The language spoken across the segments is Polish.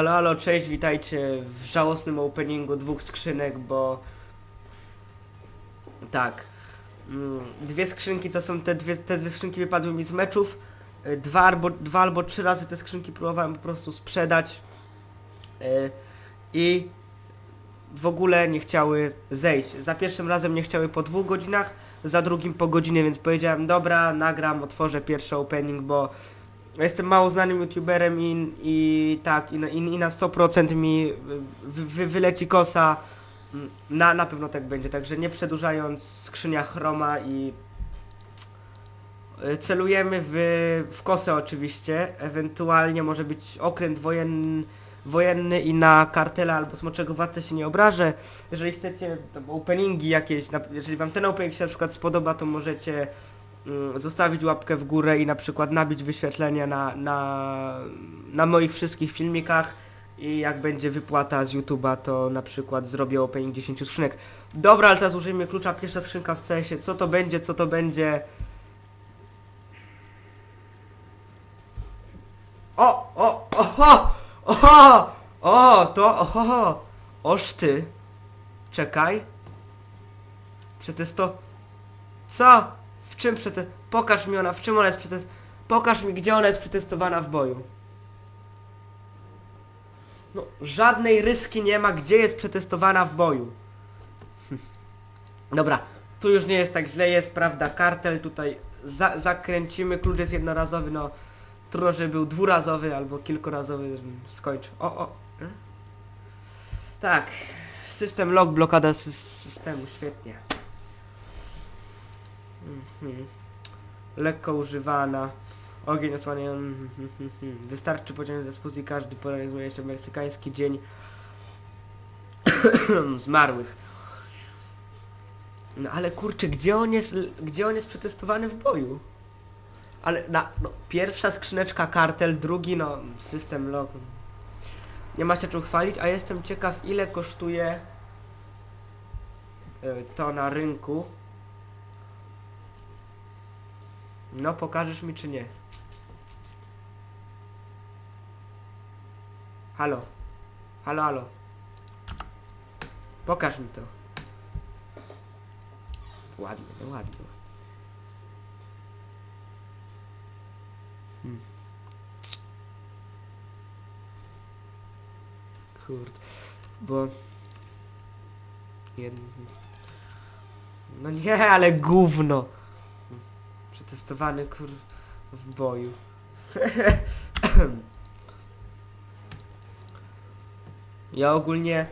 Halo, halo, cześć, witajcie w żałosnym openingu dwóch skrzynek, bo... Tak. Mm, Dwie skrzynki to są te dwie, te dwie skrzynki wypadły mi z meczów. Y, Dwa albo, dwa albo trzy razy te skrzynki próbowałem po prostu sprzedać. Y, I w ogóle nie chciały zejść. Za pierwszym razem nie chciały po dwóch godzinach, za drugim po godzinie, więc powiedziałem, dobra, nagram, otworzę pierwszy opening, bo jestem mało znanym youtuberem i, i tak, i na, i, i na 100% mi wy, wy, wyleci kosa. Na, na pewno tak będzie, także nie przedłużając, skrzynia chroma i y, celujemy w, w kosę oczywiście, ewentualnie może być okręt wojenny, wojenny i na kartela albo smoczego władcę się nie obrażę. Jeżeli chcecie to openingi jakieś, jeżeli wam ten opening się na przykład spodoba, to możecie zostawić łapkę w górę i na przykład nabić wyświetlenia na, na, na moich wszystkich filmikach i jak będzie wypłata z YouTube'a, to na przykład zrobię opening 10 skrzynek. Dobra, ale teraz użyjmy klucza, pierwsza skrzynka w CS-ie, co to będzie, co to będzie... O, o, oho, oho, o, to, oho, oż ty, czekaj, przetesto, co, w czym przetest, pokaż mi ona, w czym ona jest przetest, pokaż mi, gdzie ona jest przetestowana w boju. No, żadnej ryski nie ma, gdzie jest przetestowana w boju. Dobra, tu już nie jest tak źle, jest prawda, kartel tutaj za zakręcimy, klucz jest jednorazowy, no trudno, żeby był dwurazowy albo kilkurazowy, żebym skończył. O, o. Tak, system log, blokada sy systemu, świetnie. Mhm. Lekko używana. Ogień osłania. mhm. Wystarczy pociągnąć ze spuzji każdy poranek zmienia się w meksykański dzień zmarłych. No ale kurczę, gdzie on jest, gdzie on jest przetestowany w boju? Ale na, no, pierwsza skrzyneczka kartel, drugi no system log. Nie ma się czym chwalić, a jestem ciekaw ile kosztuje y, to na rynku. No pokażesz mi czy nie? Halo. Halo, halo. Pokaż mi to. Ładnie, no ładnie. Hmm. Kurde, bo... Jed... No nie, ale gówno. Przetestowany kur... w boju. ja ogólnie...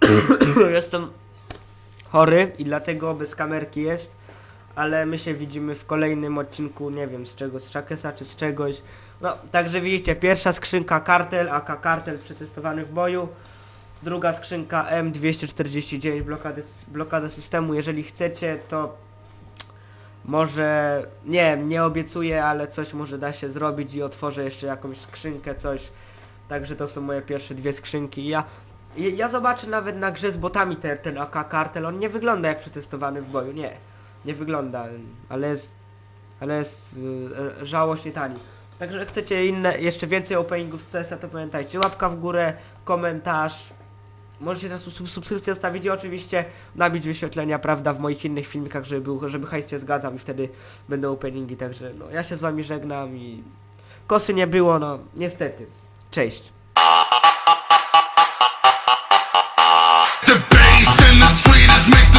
jestem chory i dlatego bez kamerki jest, ale my się widzimy w kolejnym odcinku, nie wiem z czego, z Shakesa czy z czegoś. No, także widzicie, pierwsza skrzynka kartel, AK kartel przetestowany w boju. Druga skrzynka M249 blokady, blokada systemu. Jeżeli chcecie, to może, nie nie obiecuję, ale coś może da się zrobić i otworzę jeszcze jakąś skrzynkę, coś. Także to są moje pierwsze dwie skrzynki. Ja, ja zobaczę nawet na grze z botami te, ten AK kartel. On nie wygląda jak przetestowany w boju, nie. Nie wygląda, ale jest, ale jest yy, żałośnie tani. Także chcecie inne, jeszcze więcej openingów z CS-a, to pamiętajcie, łapka w górę, komentarz, Możecie teraz sub subskrypcję zostawić i oczywiście nabić wyświetlenia, prawda, w moich innych filmikach, żeby, był, żeby hajs się zgadzał i wtedy będą openingi, także no, ja się z wami żegnam i... Kosy nie było, no, niestety. Cześć. The bass and the